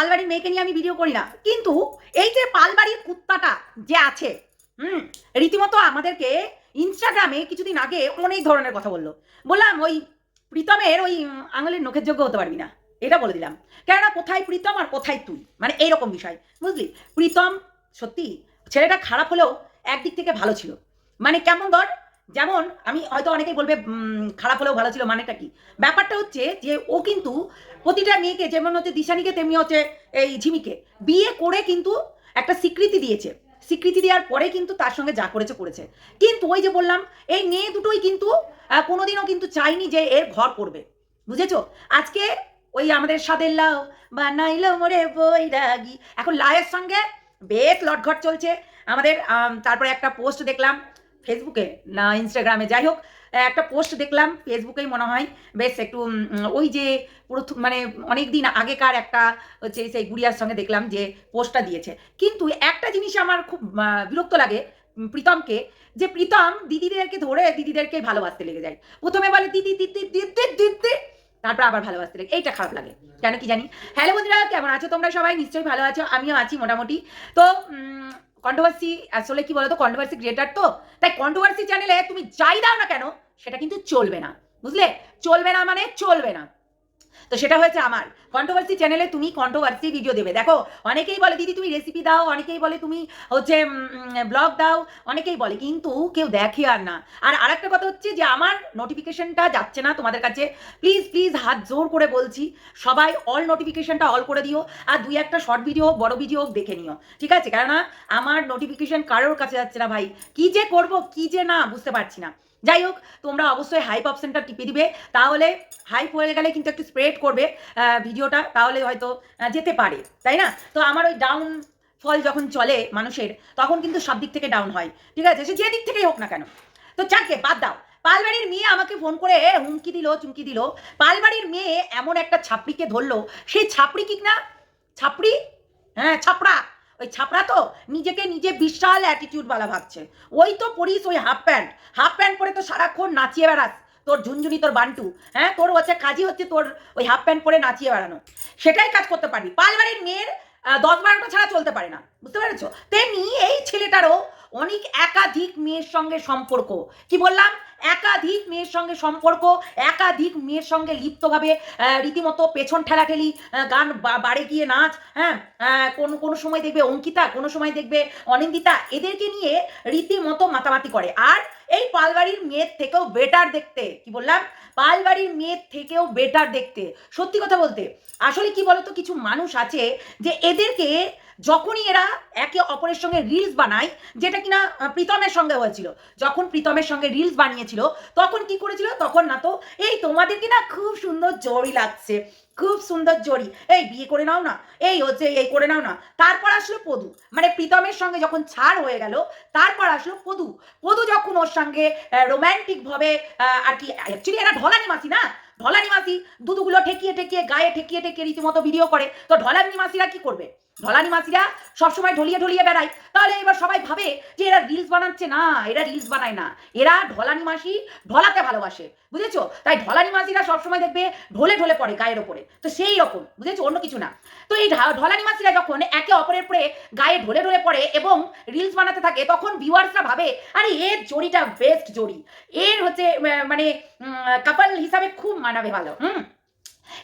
পালবাড়ির মেয়েকে নিয়ে আমি ভিডিও করি না। কিন্তু এই যে পালবাড়ির কুত্তাটা যে আছে, হুম, রীতিমতো আমাদেরকে ইনস্টাগ্রামে কিছুদিন আগে অনেক ধরনের কথা বলল। বললাম, ওই প্রীতমের ওই আঙুলের নখের যোগ্য হতে পারবি না। এটা বলে দিলাম। কেননা কোথায় প্রীতম আর কোথায় তুই? মানে এইরকম বিষয়, বুঝলি? প্রীতম, সত্যি, ছেলেটা খারাপ হলেও একদিক থেকে ভালো ছিল। মানে কেমন ধর যেমন আমি হয়তো অনেকেই বলবে খারাপ হলেও ভালো ছিল মানেটা কি? ব্যাপারটা হচ্ছে যে ও কিন্তু প্রতিটা মেয়েকে, যেমন হচ্ছে দিশানিকে, তেমনি হচ্ছে এই ঝিমিকে, বিয়ে করে কিন্তু একটা স্বীকৃতি দিয়েছে। স্বীকৃতি দেওয়ার পরে কিন্তু তার সঙ্গে যা করেছে করেছে। কিন্তু ওই যে বললাম, এই মেয়ে দুটোই কিন্তু কোনোদিনও কিন্তু চাইনি যে এর ঘর করবে। বুঝেছ? আজকে ওই আমাদের সাদের লাও লাউ, বানাইলো মোরে বৈরাগী। এখন লায়ের সঙ্গে বেশ লটঘট চলছে। আমাদের তারপরে একটা পোস্ট দেখলাম ফেসবুকে না ইনস্টাগ্রামে যাই হোক, একটা পোস্ট দেখলাম ফেসবুকেই মনে হয়, বেশ একটু ওই যে প্রথম মানে অনেক দিন আগেকার একটা হচ্ছে সেই গুড়িয়ার সঙ্গে দেখলাম যে পোস্টটা দিয়েছে। কিন্তু একটা জিনিস আমার খুব বিরক্ত লাগে প্রীতমকে, যে প্রীতম দিদিদেরকে ধরে দিদিদেরকে ভালোবাসতে লেগে যায়। প্রথমে বলে, দিদি দিদি দিদি দিদি তারপর আবার ভালোবাসতে লাগে, এইটা খারাপ লাগে। কেন কি জানি? হ্যালো বন্ধুরা, কেমন আছো তোমরা সবাই? নিশ্চয়ই ভালো আছো, আমিও আছি মোটামুটি। তো কন্ট্রোভার্সি আসলে কি বলতো কন্ট্রোভার্সি ক্রিয়েটার তো? তাই কন্ট্রোভার্সি চ্যানেলে তুমি যাই দাও না কেন, সেটা কিন্তু চলবে না। বুঝলে? চলবে না মানে চলবে না। তো সেটা হয়েছে আমার। কন্ট্রোভার্সি চ্যানেলে তুমি কন্ট্রোভার্সি ভিডিও দেবে। দেখো, অনেকেই বলে, দিদি, তুমি রেসিপি দাও। অনেকেই বলে, তুমি হচ্ছে ব্লগ দাও। অনেকেই বলে, কিন্তু কেউ দেখে আর না। আর আরেকটা কথা হচ্ছে যে, আমার নোটিফিকেশনটা যাচ্ছে না তোমাদের কাছে। প্লিজ প্লিজ হাত জোর করে বলছি, সবাই অল নোটিফিকেশনটা অল করে দিও আর দুই একটা শর্ট ভিডিও হোক, বড় ভিডিও হোক, দেখে নিও। ঠিক আছে? কেননা, আমার নোটিফিকেশন কারোর কাছে যাচ্ছে না ভাই। কি যে করব, কি যে না, বুঝতে পারছি না। যাই হোক তোমরা অবশ্যই হাইপ অপশনটা টিপে দিবে। তাহলে হাইপ হয়ে গেলে কিন্তু একটু স্প্রেড করবে ভিডিওটা তাহলে হয়তো যেতে পারে, তাই না? তো আমার ওই ডাউন ফল যখন চলে মানুষের, তখন কিন্তু সব দিক থেকে ডাউন হয়, ঠিক আছে? সে যে দিক থেকেই হোক না কেন। তো চাকে বাদ দাও। পালবাড়ির মেয়ে আমাকে ফোন করে হুমকি দিল, চুমকি দিল। পালবাড়ির মেয়ে এমন একটা ছাপড়িকে ধরলো। সেই ছাপড়ি কি না ছাপড়ি? হ্যাঁ ছাপড়া। ওই ছাপড়া তো নিজেকে নিজে বিশাল অ্যাটিটিউড অ্যাটিটিউডওয়ালা ভাবছে। ওই তো পরিস, ওই হাফ প্যান্ট হাফ প্যান্ট পরে তো সারাক্ষণ নাচিয়ে বেড়াস। তোর ঝুনঝুনি, তোর বান্টু হ্যাঁ? তোর হচ্ছে কাজই হচ্ছে তোর ওই হাফ প্যান্ট পরে নাচিয়ে বেড়ানো। সেটাই কাজ করতে পারবি। পালবাড়ির মেয়ের দশ বারোটা ছাড়া চলতে পারে না। বুঝতে পেরেছ? তেমনি এই ছেলেটারও অনেক একাধিক মেয়ের সঙ্গে সম্পর্ক। কি বললাম? একাধিক মেয়ের সঙ্গে সম্পর্ক, একাধিক মেয়ের সঙ্গে লিপ্তভাবে রীতিমতো পেছন ঠেলাঠেলি গান বাড়ে গিয়ে নাচ হ্যাঁ কোন, কোনো সময় দেখবে অঙ্কিতা, কোনো সময় দেখবে অনিন্দিতা, এদেরকে নিয়ে রীতিমতো মাতামাতি করে। আর এই পালবাড়ির মেয়ের থেকেও বেটার দেখতে। কি বললাম? পালবাড়ির মেয়ের থেকেও বেটার দেখতে। সত্যি কথা বলতে, আসলে কি বলতো, কিছু মানুষ আছে যে এদেরকে যখনই এরা একে অপরের সঙ্গে রিলস বানায়, যেটা কিনা প্রীতমের সঙ্গে হয়েছিল, যখন প্রীতমের সঙ্গে রিলস বানিয়েছিল, তখন কি করেছিল? তখন না তো, এই তোমাদেরকে না খুব সুন্দর জড়ি লাগছে। খুব সুন্দর জড়ি এই বিয়ে করে নাও না। এই হচ্ছে এই করে নাও না। তারপর আসলো পদু। মানে প্রীতমের সঙ্গে যখন ছাড় হয়ে গেল তারপর আসলো পদু। পদু যখন ওর সঙ্গে রোম্যান্টিক ভাবে আহ, আর কি অ্যাকচুয়ালি এরা ঢলানি মাসি না? ঢলানি মাসি দুধগুলো ঠেকিয়ে ঠেকিয়ে গায়ে ঠেকিয়ে ঠেকিয়ে রীতিমতো ভিডিও করে। তো ঢলানি মাসিরা কি করবে? ঢলানি মাসিরা সবসময় ঢলিয়ে ঢলিয়ে বেড়ায়। তাহলে এবার সবাই ভাবে যে এরা রিলস বানাচ্ছে না, এরা রিলস বানায় না। এরা ঢলানি মাসি ঢলাতে ভালোবাসে, বুঝেছ? তাই ঢলানি মাসিরা সবসময় দেখবে ঢলে ঢলে পড়ে গায়ের ওপরে। তো সেই রকম, বুঝেছ? অন্য কিছু না। তো এই ঢলানি মাসিরা যখন একে অপরের পরে গায়ে ঢলে ঢলে পড়ে এবং রিলস বানাতে থাকে, তখন ভিউয়ার্সরা ভাবে, আরে, এর জড়িটা বেস্ট জড়ি। এর হচ্ছে মানে কাপাল হিসাবে খুব মানাবে ভালো, হুম?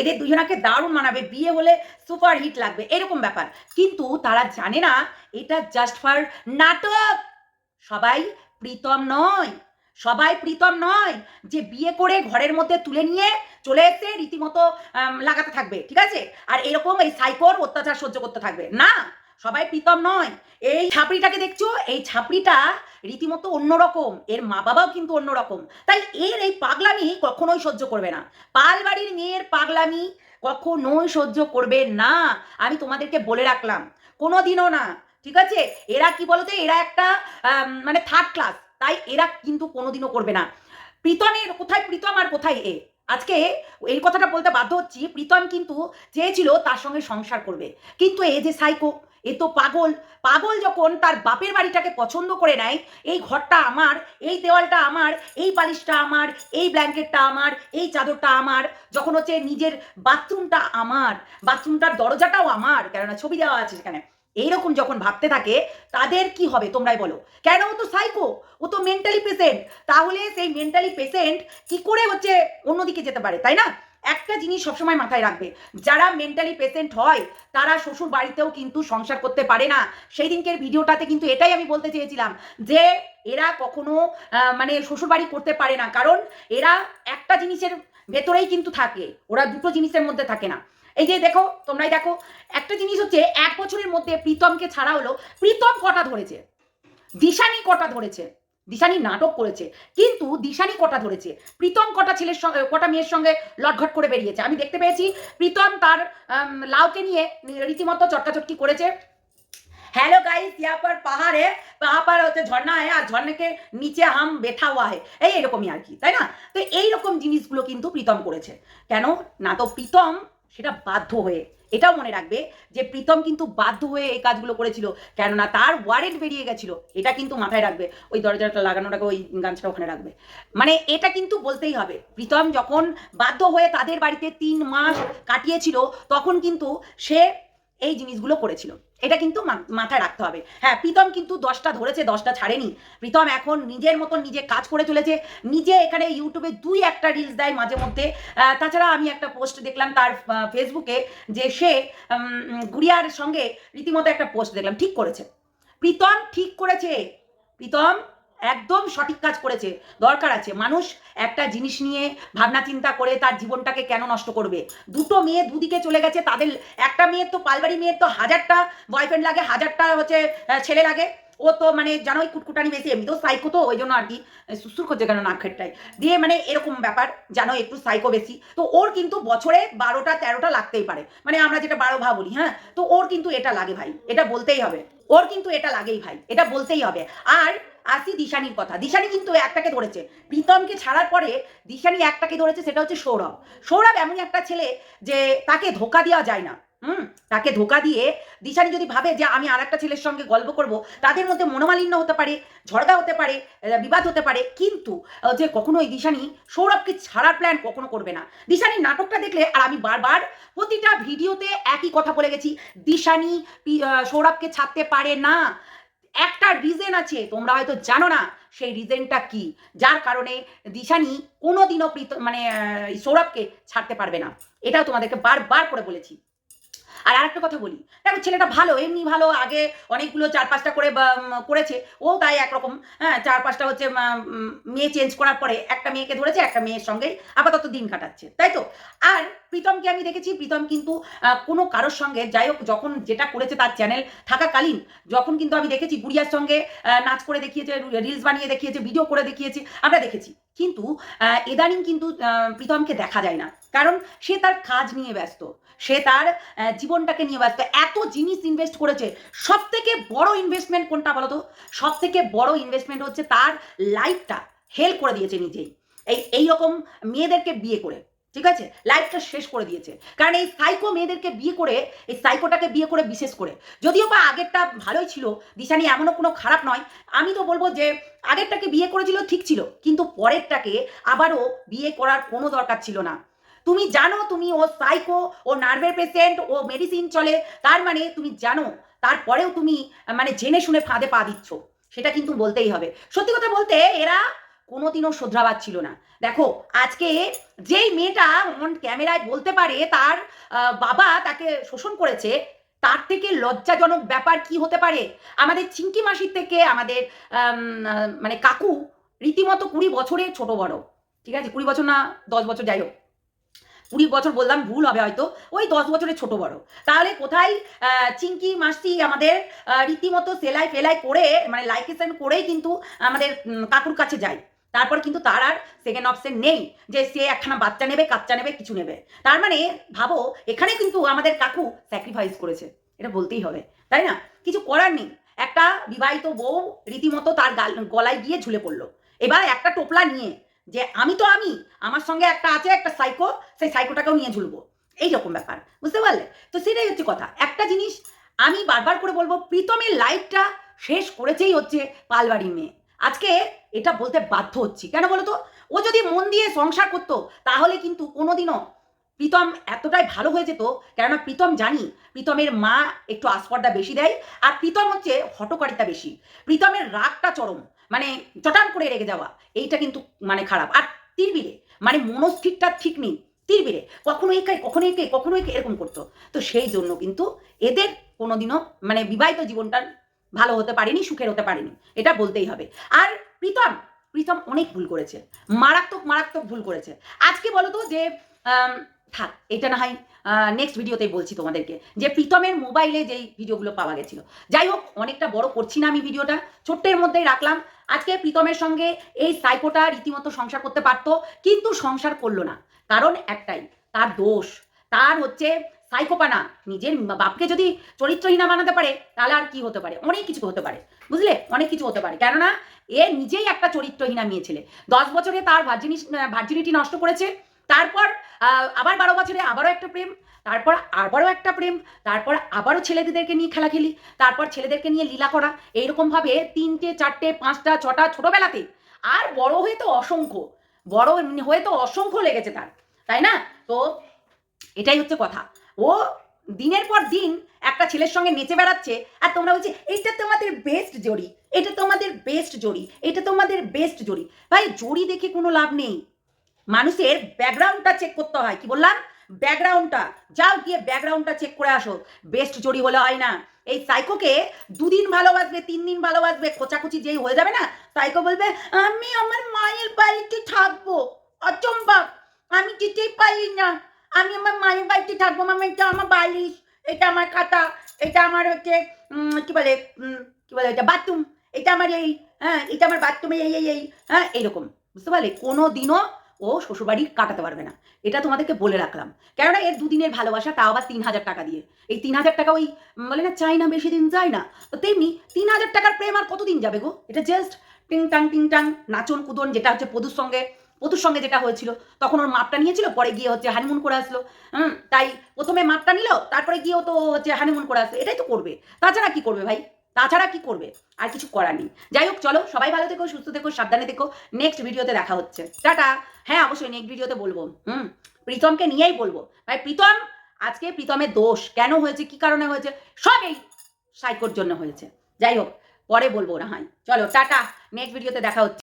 এদের দুজনাকে দারুণ মানাবে, বিয়ে হলে সুপার হিট লাগবে, এরকম ব্যাপার। কিন্তু তারা জানে না, এটা জাস্ট ফর নাটক। সবাই প্রীতম নয়, সবাই প্রীতম নয় যে বিয়ে করে ঘরের মধ্যে তুলে নিয়ে চলে এসে রীতিমতো লাগাতে থাকবে, ঠিক আছে? আর এরকম এই সাইকোর অত্যাচার সহ্য করতে থাকবে, না। সবাই প্রীতম নয়। এই ছাপড়িটাকে দেখছ? এই ছাপড়িটা রীতিমতো অন্যরকম। এর মা বাবাও কিন্তু অন্যরকম। তাই এর এই পাগলামি কখনোই সহ্য করবে না। পালবাড়ির মেয়ের পাগলামি কখনোই সহ্য করবে না। আমি তোমাদেরকে বলে রাখলাম। কোনোদিনও না। ঠিক আছে? এরা কি বলতো? এরা একটা মানে থার্ড ক্লাস তাই এরা কিন্তু কোনোদিনও করবে না। প্রীতমের কোথায়? প্রীতম আর কোথায় এ? আজকে এই কথাটা বলতে বাধ্য হচ্ছি, প্রীতম কিন্তু চেয়েছিল তার সঙ্গে সংসার করবে। কিন্তু এ যে সাইকো এ তো পাগল। পাগল যখন তার বাপের বাড়িটাকে পছন্দ করে নেয়, এই ঘরটা আমার, এই দেওয়ালটা আমার, এই বালিশটা আমার, এই ব্ল্যাঙ্কেটটা আমার, এই চাদরটা আমার, যখন হচ্ছে নিজের বাথরুমটা আমার, বাথরুমটার দরজাটাও আমার, কেননা ছবি দেওয়া আছে সেখানে। এইরকম যখন ভাবতে থাকে, তাদের কি হবে তোমরাই বলো। কেন? ও তো সাইকো ও তো মেন্টালি পেশেন্ট তাহলে সেই মেন্টালি পেশেন্ট কি করে হচ্ছে অন্যদিকে যেতে পারে, তাই না? একটা জিনিস সবসময় মাথায় রাখবে, যারা মেন্টালি পেশেন্ট হয়, তারা শ্বশুর বাড়িতেও কিন্তু সংসার করতে পারে না। সেই দিনকের ভিডিওটাতে কিন্তু এটাই আমি বলতে চেয়েছিলাম যে, এরা কখনো মানে শ্বশুর বাড়ি করতে পারে না। কারণ এরা একটা জিনিসের ভেতরেই কিন্তু থাকে, ওরা দুটো জিনিসের মধ্যে থাকে না। এই যে দেখো, তোমরাই দেখো, একটা জিনিস হচ্ছে এক বছরের মধ্যে প্রীতমকে ছাড়া হলো, প্রীতম কটা ধরেছে? দিশানি কটা ধরেছে? দিশানি নাটক করেছে কিন্তু দিশানি কটা ধরেছে প্রীতম কটা ছেলের সঙ্গে কটা মেয়ের সঙ্গে লটঘট করে বেরিয়েছে আমি দেখতে পেয়েছি প্রীতম তার আম, লাউকে নিয়ে রীতিমতো চটকাচটকি করেছে हेलो गाइस यहाँ पर पहाड़ है वहाँ पर হচ্ছে ঝর্ণা है আর ঝর্ণা के নিচে হাম বেঠা हुआ है এই এরকমই আর কি তাই না তো এইরকম জিনিসগুলো কিন্তু প্রীতম করেছে কেন না তো প্রীতম সেটা বাধ্য হয়ে এটাও মনে রাখবে যে প্রীতম কিন্তু বাধ্য হয়ে এই কাজগুলো করেছিল। কেননা তার ওয়ারেন্ট বেরিয়ে গেছিল, এটা কিন্তু মাথায় রাখবে। ওই দরজাটা লাগানোটাকে ওই গাছটা ওখানে রাখবে। মানে এটা কিন্তু বলতেই হবে, প্রীতম যখন বাধ্য হয়ে তাদের বাড়িতে তিন মাস কাটিয়েছিল, তখন কিন্তু সে এই জিনিসগুলো করেছিল। এটা কিন্তু মাথায় রাখতে হবে। হ্যাঁ প্রীতম কিন্তু দশটা ধরেছে, দশটা ছাড়েনি। প্রীতম এখন নিজের মতন নিজে কাজ করে চলেছে। নিজে এখানে ইউটিউবে দুই একটা রিলস দেয় মাঝে মধ্যে। তাছাড়া আমি একটা পোস্ট দেখলাম তার ফেসবুকে যে সে গুড়িয়ার সঙ্গে রীতিমতো একটা পোস্ট দেখলাম। ঠিক করেছে। প্রীতম ঠিক করেছে। প্রীতম একদম সঠিক কাজ করেছে, দরকার আছে। মানুষ একটা জিনিস নিয়ে ভাবনা চিন্তা করে তার জীবনটাকে কেন নষ্ট করবে? দুটো মেয়ে দুদিকে চলে গেছে, তাদের একটা মেয়ের তো পালবাড়ি মেয়ের তো হাজারটা বয়ফ্রেন্ড লাগে, হাজারটা হচ্ছে ছেলে লাগে। ও তো মানে জানোই কুটকুটানি বেশি, এমনিতেও সাইকো তো, ওই জন্য আর কি সুসুর করছে কেন নাক খেটটাই দিয়ে মানে এরকম ব্যাপার জানো একটু সাইকো বেশি। তো ওর কিন্তু বছরে বারোটা, তেরোটা লাগতেই পারে। মানে আমরা যেটা বারো ভা বলি হ্যাঁ? তো ওর কিন্তু এটা লাগে ভাই, এটা বলতেই হবে। ওর কিন্তু এটা লাগেই ভাই, এটা বলতেই হবে। আর আসি দিশানির কথা। দিশানি কিন্তু একটাকে ধরেছে। প্রীতমকে ছাড়ার পরে দিশানি একটাকে ধরেছে, সেটা হচ্ছে সৌরভ। সৌরভ এমন একটা ছেলে যে তাকে ধোকা দেওয়া যায় না। হুম? তাকে ধোকা দিয়ে দিশানি যদি ভাবে যে আমি আর একটা ছেলের সঙ্গে গল্প করব, তাদের মধ্যে মনোমালিন্য হতে পারে ঝড়গা হতে পারে বিবাদ হতে পারে। কিন্তু যে কখনো এই দিশানি সৌরভকে ছাড়ার প্ল্যান কখনো করবে না। দিশানির নাটকটা দেখলে, আর আমি বারবার প্রতিটা ভিডিওতে একই কথা বলে গেছি, দিশানি সৌরভকে ছাড়তে পারে না। একটা রিজেন আছে, তোমরা হয়তো জানো না, সেই রিজেনটা কি? যার কারণে দিশানি কোনোদিনও মানে সৌরভকে ছাড়তে পারবে না। এটাও তোমাদেরকে বারবার করে বলেছি। আর আরেকটা কথা বলি। দেখো, ছেলেটা ভালো, এমনি ভালো, আগে অনেকগুলো চার পাঁচটা করে করেছে, ও তাই একরকম। হ্যাঁ চার পাঁচটা হচ্ছে মেয়ে চেঞ্জ করার পরে একটা মেয়েকে ধরেছে, একটা মেয়ের সঙ্গে আপাতত দিন কাটাচ্ছে, তাই তো? আর প্রীতমকে আমি দেখেছি, প্রীতম কিন্তু কোনো কারোর সঙ্গে, যাই হোক, যখন যেটা করেছে তার চ্যানেল থাকাকালীন, যখন কিন্তু আমি দেখেছি, গুড়িয়ার সঙ্গে নাচ করে দেখিয়েছে রিলস বানিয়ে দেখিয়েছে ভিডিও করে দেখিয়েছে, আমরা দেখেছি। কিন্তু এদানিং কিন্তু প্রীতমকে দেখা যায় না। কারণ সে তার কাজ নিয়ে ব্যস্ত। সে তার জীবনটাকে নিয়ে ব্যস্ত। এত জিনিস ইনভেস্ট করেছে। সব থেকে বড় ইনভেস্টমেন্ট কোনটা বলো তো সব থেকে বড় ইনভেস্টমেন্ট হচ্ছে তার লাইফটা হেল্প করে দিয়েছে নিজেই। এই এইরকম মেয়েদেরকে বিয়ে করে। ঠিক আছে? লাইফটা শেষ করে দিয়েছে। কারণ এই সাইকো মেয়েদেরকে বিয়ে করে, এই সাইকোটাকে বিয়ে করে বিশেষ করে। যদিও বা আগেরটা ভালোই ছিল, দিশানি এমনও কোনো খারাপ নয়। আমি তো বলব যে, আগেরটাকে বিয়ে করেছিল, ঠিক ছিল। কিন্তু পরেরটাকে আবারও বিয়ে করার কোনো দরকার ছিল না। তুমি জানো তুমি ও সাইকো ও নার্ভের পেশেন্ট ও মেডিসিন চলে। তার মানে তুমি জানো, তারপরেও তুমি মানে জেনে শুনে ফাঁদে পা দিচ্ছ। সেটা কিন্তু বলতেই হবে। সত্যি কথা বলতে, এরা কোনোদিনও শোধরাবার ছিল না। দেখো, আজকে যেই মেয়েটা অন ক্যামেরায় বলতে পারে, তার বাবা তাকে শোষণ করেছে, তার থেকে লজ্জাজনক ব্যাপার কি হতে পারে? আমাদের চিঙ্কি মাসির থেকে আমাদের মানে কাকু রীতিমতো কুড়ি বছরে ছোট বড়। ঠিক আছে? কুড়ি বছর না, দশ বছর, যাই হোক। কুড়ি বছর বললাম, ভুল হবে হয়তো। ওই দশ বছরের ছোট বড়। তাহলে কোথায় চিঙ্কি মাসি আমাদের রীতিমতো সেলাই ফেলাই করে মানে লাইকেশন করেই কিন্তু আমাদের কাকুর কাছে যায়। তারপর কিন্তু তার আর সেকেন্ড অপশন নেই যে সে একখানা বাচ্চা নেবে, কাচ্চা নেবে, কিছু নেবে। তার মানে ভাবো, এখানে কিন্তু আমাদের কাকু স্যাক্রিফাইস করেছে। এটা বলতেই হবে, তাই না? কিছু করার নেই। একটা বিবাহিত বউ রীতিমতো তার গাল- গলায় গিয়ে ঝুলে পড়ল। এবার একটা টোপলা নিয়ে, যে আমি তো আমি, আমার সঙ্গে একটা আছে, একটা সাইকো সেই সাইকোটাকেও নিয়ে ঝুলবো। এই রকম ব্যাপার, বুঝতে পারলে? তো সেটাই হচ্ছে কথা। একটা জিনিস আমি বারবার করে বলব, প্রীতমের লাইফটা শেষ করেছেই হচ্ছে পালবাড়ির মেয়ে। আজকে এটা বলতে বাধ্য হচ্ছি। কেন বলতো? ও যদি মন দিয়ে সংসার করতো, তাহলে কিন্তু কোনোদিনও প্রীতম এতটাই ভালো হয়ে যেত, কেননা প্রীতম জানি, প্রীতমের মা একটু আস্পর্দা বেশি দেয়, আর প্রীতম হচ্ছে হটকারিতা বেশি। প্রীতমের রাগটা চরম মানে চটান করে রেগে যাওয়া, এইটা কিন্তু মানে খারাপ। আর তিরবিরে মানে মনস্থিরটা ঠিক নেই, তিরবিরে, কখনো একে কখনো একে কখনো একে এরকম করতো। তো সেই জন্য কিন্তু এদের কোনোদিনও মানে বিবাহিত জীবনটা ভালো হতে পারেনি, সুখের হতে পারেনি। এটা বলতেই হবে। আর প্রীতম প্রীতম অনেক ভুল করেছে। মারাত্মক মারাত্মক ভুল করেছে। আজকে বলো তো যে থাক, এটা না হয় নেক্সট ভিডিওতেই বলছি তোমাদেরকে। যে প্রীতমের মোবাইলে যেই ভিডিওগুলো পাওয়া গেছিল। যাই হোক, অনেকটা বড় করছি না আমি ভিডিওটা ছোট্টের মধ্যেই রাখলাম। আজকে প্রীতমের সঙ্গে এই সাইকোটা রীতিমতো সংসার করতে পারতো, কিন্তু সংসার করল না। কারণ একটাই, তার দোষ। তার হচ্ছে সাইকোপানা, নিজের বাপকে যদি চরিত্রহীনা বানাতে পারে, তাহলে আর কি হতে পারে? অনেক কিছু হতে পারে, বুঝলে? অনেক কিছু হতে পারে। কেননা, এ নিজেই একটা চরিত্রহীনা মেয়ে দশ বছরে তার ভার্জিনি ভার্জিনিটি নষ্ট করেছে, তারপর আবার বারো বছরে আবারও একটা প্রেম, তারপর আবারও একটা প্রেম, তারপর আবারও ছেলেদেরকে নিয়ে খেলা খেলি তারপর ছেলেদেরকে নিয়ে লীলা করা, এইরকমভাবে তিনটে, চারটে, পাঁচটা, ছটা, ছোটোবেলাতে। আর বড় হয়ে তো অসংখ্য, বড় হয়ে তো অসংখ্য লেগেছে তার, তাই না? তো এটাই হচ্ছে কথা। ও দিনের পর দিন একটা ছেলের সঙ্গে নেচে বেড়াচ্ছে, আর তোমরা বলছে এটা তোমাদের বেস্ট জড়ি এটা তোমাদের বেস্ট জড়ি এটা তোমাদের বেস্ট জড়ি ভাই জড়ি দেখে কোনো লাভ নেই। মানুষের ব্যাকগ্রাউন্ডটা চেক করতে হয়, কি বললাম? ব্যাকগ্রাউন্ডটা। যাও গিয়ে ব্যাকগ্রাউন্ডটা চেক করে আসো। বেস্ট জড়ি হলে হয় না। এই সাইকোকে দুদিন ভালোবাসবে, তিন দিন ভালোবাসবে, খোঁচাখুচি যেই হয়ে যাবে না, সাইকো বলবে, আমি আমার মায়ের বাড়িতে থাকব অচম্বা আমি যেতেই পারি না। আমি আমার মায়ের বাড়িতে থাকব, মামা, এটা আমার বালিশ, এটা আমার খাতা, এটা আমার হচ্ছে কি বলে কি বলে এটা বাথরুম, এটা আমার এই হ্যাঁ এটা আমার বাথরুমে এই এই এই হ্যাঁ এইরকম বুঝতে পারলে? কোনো দিনও ও শ্বশুরবাড়ি কাটাতে পারবে না। এটা তোমাদেরকে বলে রাখলাম। কেননা এর দুদিনের ভালোবাসা, তাও আবার তিন হাজার টাকা দিয়ে। এই তিন হাজার টাকা ওই বলে না চাই না, বেশি দিন যায় না। তো তেমনি তিন হাজার টাকার প্রেম আর কতদিন যাবে গো? এটা জাস্ট টিং টাং টিং টাং নাচন কুদন যেটা হচ্ছে পদুর সঙ্গে পতুর সঙ্গে যেটা হয়েছিল, তখন ওর মাপটা নিয়েছিল, পরে গিয়ে হচ্ছে হানিমুন করে আসলো। হুম, তাই প্রথমে মাপটা নিল, তারপরে গিয়েও তো হচ্ছে হানিমুন করে আসলো, এটাই তো করবে। তাছাড়া কি করবে ভাই? তাছাড়া কি করবে? আর কিছু করার নেই। যাই হোক, চলো, সবাই ভালো থেকো, সুস্থ থেকো, সাবধানে থেকো। নেক্সট ভিডিওতে দেখা হচ্ছে। টাটা। হ্যাঁ অবশ্যই নেক্সট ভিডিওতে বলব। হুম, প্রীতমকে নিয়েই বলব। ভাই, প্রীতম, আজকে প্রীতমের দোষ। কেন হয়েছে? কি কারণে হয়েছে? সব এই সাইকোর জন্য হয়েছে। যাই হোক, পরে বলব না হয়। চলো, টাটা। নেক্সট ভিডিওতে দেখা হচ্ছে।